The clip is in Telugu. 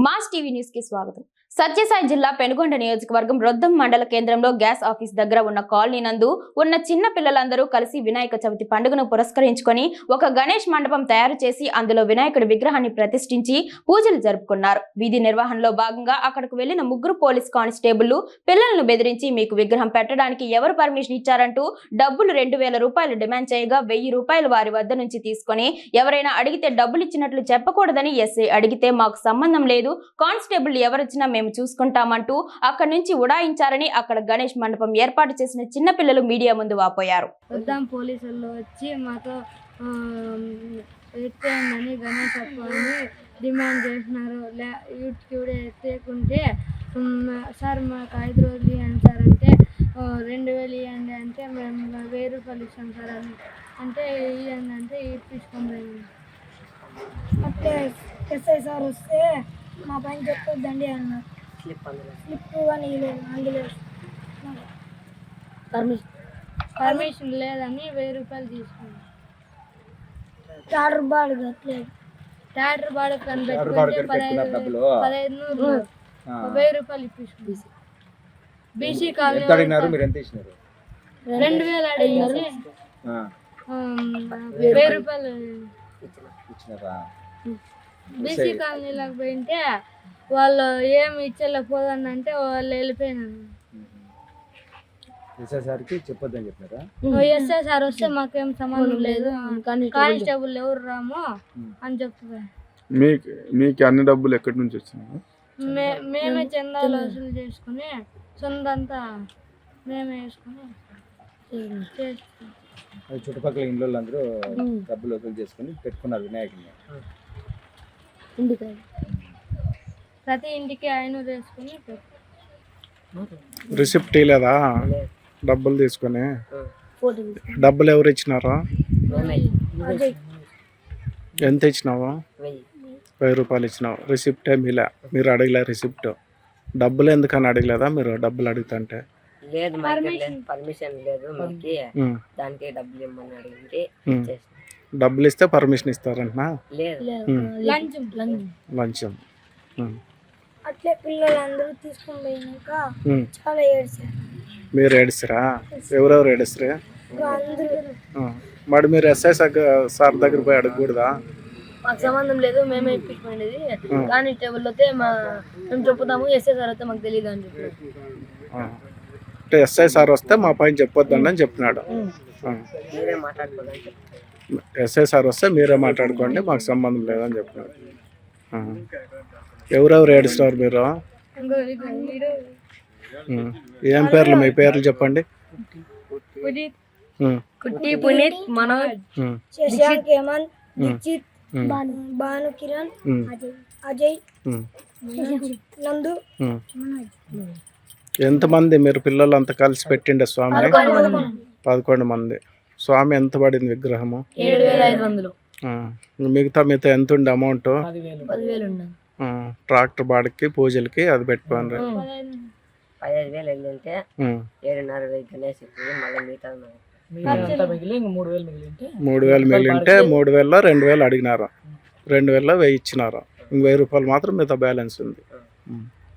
మాస్ టీవీ న్యూస్ కి స్వాగతం సత్యసాయి జిల్లా పెనుగొండ నియోజకవర్గం రొద్దం మండల కేంద్రంలో గ్యాస్ ఆఫీస్ దగ్గర ఉన్న కాలనీ నందు ఉన్న చిన్న పిల్లలందరూ కలిసి వినాయక చవితి పండుగను పురస్కరించుకొని ఒక గణేష్ మండపం తయారు చేసి అందులో వినాయకుడి విగ్రహాన్ని ప్రతిష్ఠించి పూజలు జరుపుకున్నారు. వీధి నిర్వహణలో భాగంగా అక్కడకు వెళ్ళిన ముగ్గురు పోలీస్ కానిస్టేబుళ్ళు పిల్లలను బెదిరించి మీకు విగ్రహం పెట్టడానికి ఎవరు పర్మిషన్ ఇచ్చారంటూ డబ్బులు రెండు వేల రూపాయలు డిమాండ్ చేయగా వెయ్యి రూపాయలు వారి వద్ద నుంచి తీసుకొని ఎవరైనా అడిగితే డబ్బులు ఇచ్చినట్లు చెప్పకూడదని ఎస్ఐ అడిగితే మాకు సంబంధం లేదు కానిస్టేబుల్ ఎవరొచ్చినా మేము చూసుకుంటామంటూ అక్కడి నుంచి ఉడాయించారని అక్కడ గణేష్ మండపం ఏర్పాటు చేసిన చిన్న పిల్లలు మీడియా ముందు వాపోయారు. వద్దాం పోలీసులు వచ్చి మాతో ఎత్తేయండి గణేష్ అప్ప అని డిమాండ్ చేసినారు. ఎత్తేయకుంటే ఉమ్, సార్ మాకు ఐదు రోజులు ఇవ్వండి సార్ అంటే "ఓ, రెండు వేలు ఇవ్వండి అంటే మేము వెయ్యి రూపాయలు ఇస్తాం సార్ అని అంటే ఇవ్వండి అంటే ఇప్పించుకొని పోయింది. అట్లే ఎస్ఐ సార్ వస్తే మా పైన చెప్పొద్దండి అన్నారు స్లిప్ కానీ పర్మిషన్. పర్మిషన్ లేదని వెయ్యి రూపాయలు తీసుకున్నాం. ఆర్డర్ బాడు కట్టలేదు. థియేటర్ బాడు కనిపెట్టుకుంటే పదహైదు? పదహైదు. వెయ్యి రూపాయలు ఇప్పించుకున్నాం. బీసీ. అడిగినారు? మీరు ఎంత ఇచ్చినారు? రెండు వేలు అడిగింది. ఆ, వెయ్యి రూపాయలు. ఇచ్చినారా? బీసీ కాలనీలోకి పోయింటే వాళ్ళు ఏమి ఇచ్చలేకపోదని అంటే వాళ్ళు వెళ్ళిపోయినారు. చేసేసరికి చెప్పొద్దని చెప్పినారా ఎస్ఐ సార్ వస్తే మాకేం సంబంధం లేదు. కానిస్టేబుల్ ఎవరు రాము అని చెప్తున్నారు. మీకు మీకు అన్ని డబ్బులు ఎక్కడి నుంచి వచ్చినాయి? మే మేమే చందాలు వసూలు చేసుకుని సొంతంతా మేమే వేసుకుని చుట్టుపక్కల ఇంట్లో అందరూ డబ్బులు వసూలు చేసుకుని పెట్టుకున్నారు వినాయకుడిని. ప్రతి ఇంటికి వేసుకుని పెట్టాం. రిసిప్ట్ ఇవ్వలేదా డబ్బులు తీసుకొని. డబ్బులు ఎవరు ఇచ్చినారా? ఎంత ఇచ్చినావు? వెయ్యి. రూపాయలు ఇచ్చినావు. రిసిప్ట్ ఏమి ఇలా మీరు అడగలే రిసిప్ట్. డబ్బులు ఎందుకని అడగలేదా మీరు? డబ్బులు అడుగుతుంటే లేదు లేదు. పర్మిషన్ లేదు. దానికి డబ్బులు ఇమ్మని అడిగింది. డబ్బులు ఇస్తే పర్మిషన్ ఇస్తారంటనా లంచం అట్లే పిల్లలందరూ తీసుకొని పోయినాక. చాలా ఏడ్చారు. మీరు ఏడుస్తారా ఎవరెవరు ఏడుస్తారా మరి మీరు ఎస్ఐ సార్ దగ్గర పోయి అడగకూడదా? మాకు సంబంధం లేదు మేమే ఇప్పించుకునేది. కానీ టేబుల్ అయితే మా మేము చెప్పుతాము ఎస్ఏ సార్ అయితే మాకు తెలియదు అని చెప్పి ఆ. అంటే ఎస్ఐ సార్ వస్తే మా పైన చెప్పొద్దండి అని చెప్పినాడు ఆ. మీరే మాట్లాడుకోవాలని చెప్తాను ఎస్ఐ సార్ వస్తే మీరే మాట్లాడుకోండి మాకు సంబంధం లేదని చెప్పినాడు ఆ. ఎవరెవరు ఏడుస్తారు మీరు. ఏం పేర్లు మీ పేర్లు చెప్పండి. కుట్టి పునీత్ మనోజ్. శశాంక్ హేమంత్ భాను కిరణ్ అజయ్ నందు. ఎంతమంది మీరు పిల్లలు అంతా కలిసి పెట్టిండే స్వామి? పదకొండు మంది. స్వామి ఎంత పడింది విగ్రహము? వేల. మిగతా మిగతా ఎంత ఉండే అమౌంట్? ట్రాక్టర్ బాడికి పూజలకి అది పెట్టుకోండి. పదహైదు వేలు వెళ్ళింటే. ఏడున్నర వెయ్యి గణేష్ మళ్ళీ మిగతా మూడు వేలు మిగిలింటే మూడు వేలలో రెండు వేలు అడిగినారు. రెండు వేలలో వెయ్యి ఇచ్చినారు. ఇంక వెయ్యి రూపాయలు మాత్రం మిగతా బ్యాలెన్స్ ఉంది.